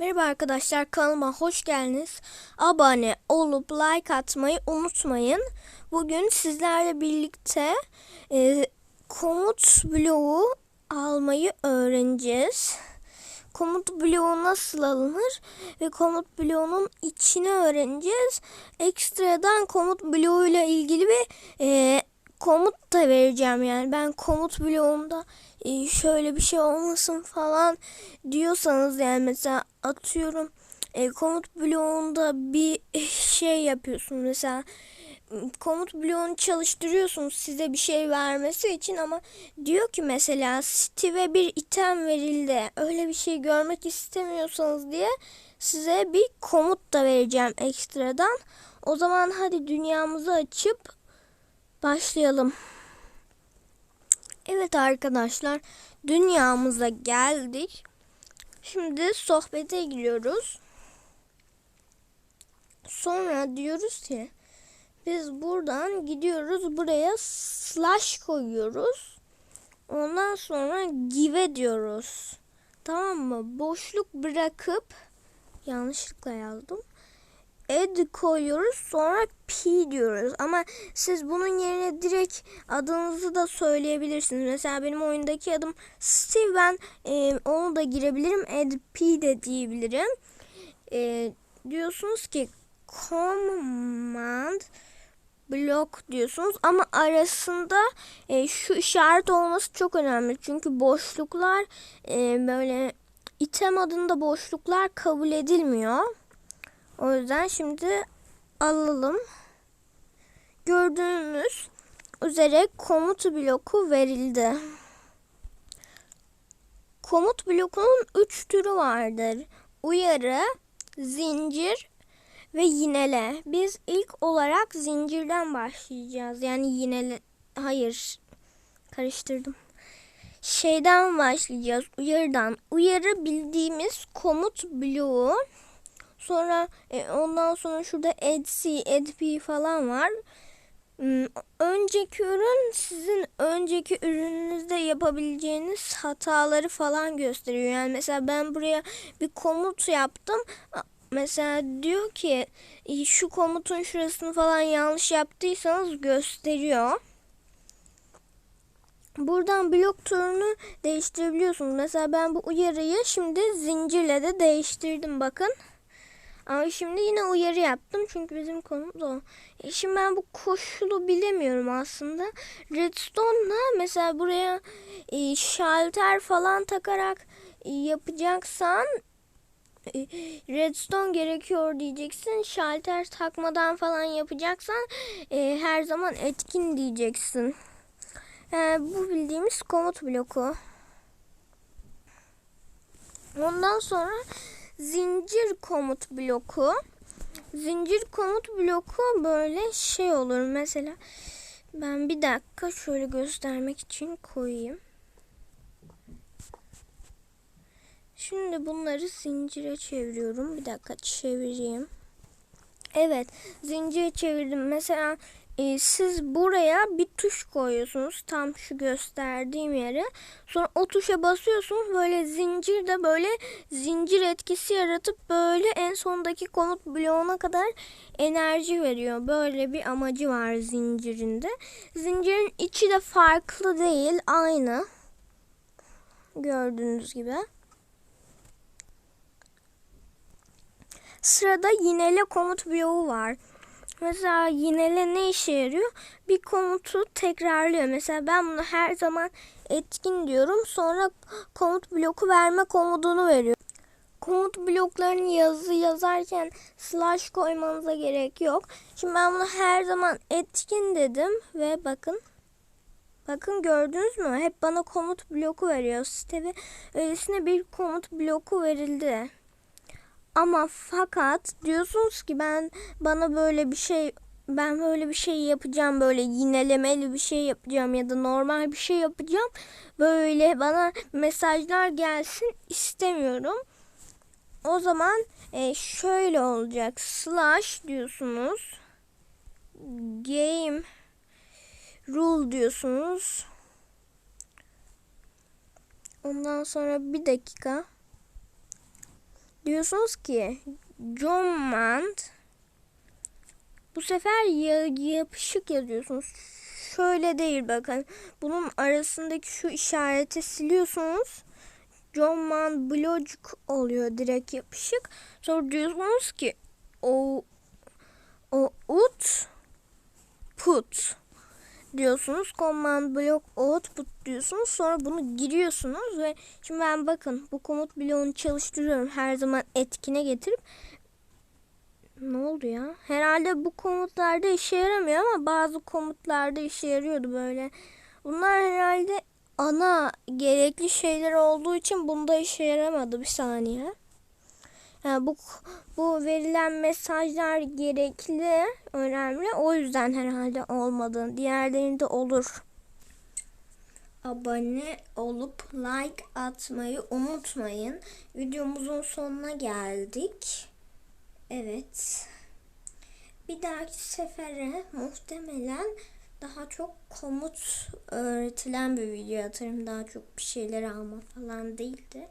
Merhaba arkadaşlar kanalıma hoş geldiniz. Abone olup like atmayı unutmayın. Bugün sizlerle birlikte e, komut bloğu almayı öğreneceğiz. Komut bloğu nasıl alınır ve komut bloğunun içini öğreneceğiz. Ekstradan komut bloğuyla ilgili bir e, komut da vereceğim yani. Ben komut bloğumda e, şöyle bir şey olmasın falan diyorsanız yani mesela atıyorum e, komut bloğunda bir şey yapıyorsunuz mesela. Komut bloğunu çalıştırıyorsunuz size bir şey vermesi için ama diyor ki mesela Steve'e bir item verildi. Öyle bir şey görmek istemiyorsanız diye size bir komut da vereceğim ekstradan. O zaman hadi dünyamızı açıp başlayalım. Evet arkadaşlar dünyamıza geldik. Şimdi sohbete giriyoruz. Sonra diyoruz ki biz buradan gidiyoruz buraya slash koyuyoruz. Ondan sonra give diyoruz. Tamam mı? Boşluk bırakıp yanlışlıkla yazdım ed koyuyoruz sonra p diyoruz. Ama siz bunun yerine direkt adınızı da söyleyebilirsiniz. Mesela benim oyundaki adım Steve ben e, onu da girebilirim. Ed p de diyebilirim. E, diyorsunuz ki command blok diyorsunuz ama arasında e, şu işaret olması çok önemli. Çünkü boşluklar e, böyle item adında boşluklar kabul edilmiyor. O yüzden şimdi alalım. Gördüğünüz üzere komut bloku verildi. Komut blokunun 3 türü vardır. Uyarı, zincir ve yinele. Biz ilk olarak zincirden başlayacağız. Yani yinele hayır karıştırdım. Şeyden başlayacağız. Uyarıdan. Uyarı bildiğimiz komut bloğu Sonra e, ondan sonra şurada Etsy, Edp falan var. Hmm, önceki ürün sizin önceki ürününüzde yapabileceğiniz hataları falan gösteriyor. Yani mesela ben buraya bir komut yaptım. Mesela diyor ki şu komutun şurasını falan yanlış yaptıysanız gösteriyor. Buradan blok türünü değiştirebiliyorsunuz. Mesela ben bu uyarıyı şimdi zincirle de değiştirdim bakın. Ama şimdi yine uyarı yaptım çünkü bizim konumuz o. E şimdi ben bu koşulu bilemiyorum aslında. Redstone'la mesela buraya e, şalter falan takarak e, yapacaksan e, redstone gerekiyor diyeceksin. Şalter takmadan falan yapacaksan e, her zaman etkin diyeceksin. E, bu bildiğimiz komut bloku. Ondan sonra zincir komut bloku. Zincir komut bloku böyle şey olur. Mesela ben bir dakika şöyle göstermek için koyayım. Şimdi bunları zincire çeviriyorum. Bir dakika çevireyim. Evet zincire çevirdim. Mesela e, siz buraya bir tuş koyuyorsunuz. Tam şu gösterdiğim yere. Sonra o tuşa basıyorsunuz. Böyle zincir de böyle zincir etkisi yaratıp böyle en sondaki komut bloğuna kadar enerji veriyor. Böyle bir amacı var zincirinde. Zincirin içi de farklı değil. Aynı. Gördüğünüz gibi. Sırada yinele komut bloğu var. Mesela yinele ne işe yarıyor? Bir komutu tekrarlıyor. Mesela ben bunu her zaman etkin diyorum. Sonra komut bloku verme komutunu veriyor. Komut bloklarını yazı yazarken slash koymanıza gerek yok. Şimdi ben bunu her zaman etkin dedim ve bakın Bakın gördünüz mü? Hep bana komut bloku veriyor. Sitede öylesine bir komut bloku verildi. Ama fakat diyorsunuz ki ben bana böyle bir şey ben böyle bir şey yapacağım böyle yinelemeli bir şey yapacağım ya da normal bir şey yapacağım böyle bana mesajlar gelsin istemiyorum. O zaman e, şöyle olacak slash diyorsunuz game rule diyorsunuz. Ondan sonra bir dakika diyorsunuz ki command bu sefer ya- yapışık yazıyorsunuz. Şöyle değil bakın. Bunun arasındaki şu işareti siliyorsunuz. Command blocuk oluyor direkt yapışık. Sonra diyorsunuz ki o diyorsunuz. Command block output diyorsunuz. Sonra bunu giriyorsunuz ve şimdi ben bakın bu komut bloğunu çalıştırıyorum. Her zaman etkine getirip ne oldu ya? Herhalde bu komutlarda işe yaramıyor ama bazı komutlarda işe yarıyordu böyle. Bunlar herhalde ana gerekli şeyler olduğu için bunda işe yaramadı bir saniye. Yani bu bu verilen mesajlar gerekli, önemli. O yüzden herhalde olmadı. Diğerlerinde olur. Abone olup like atmayı unutmayın. Videomuzun sonuna geldik. Evet. Bir dahaki sefere muhtemelen daha çok komut öğretilen bir video atarım. Daha çok bir şeyler alma falan değildi.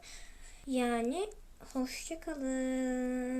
Yani hoşçakalın.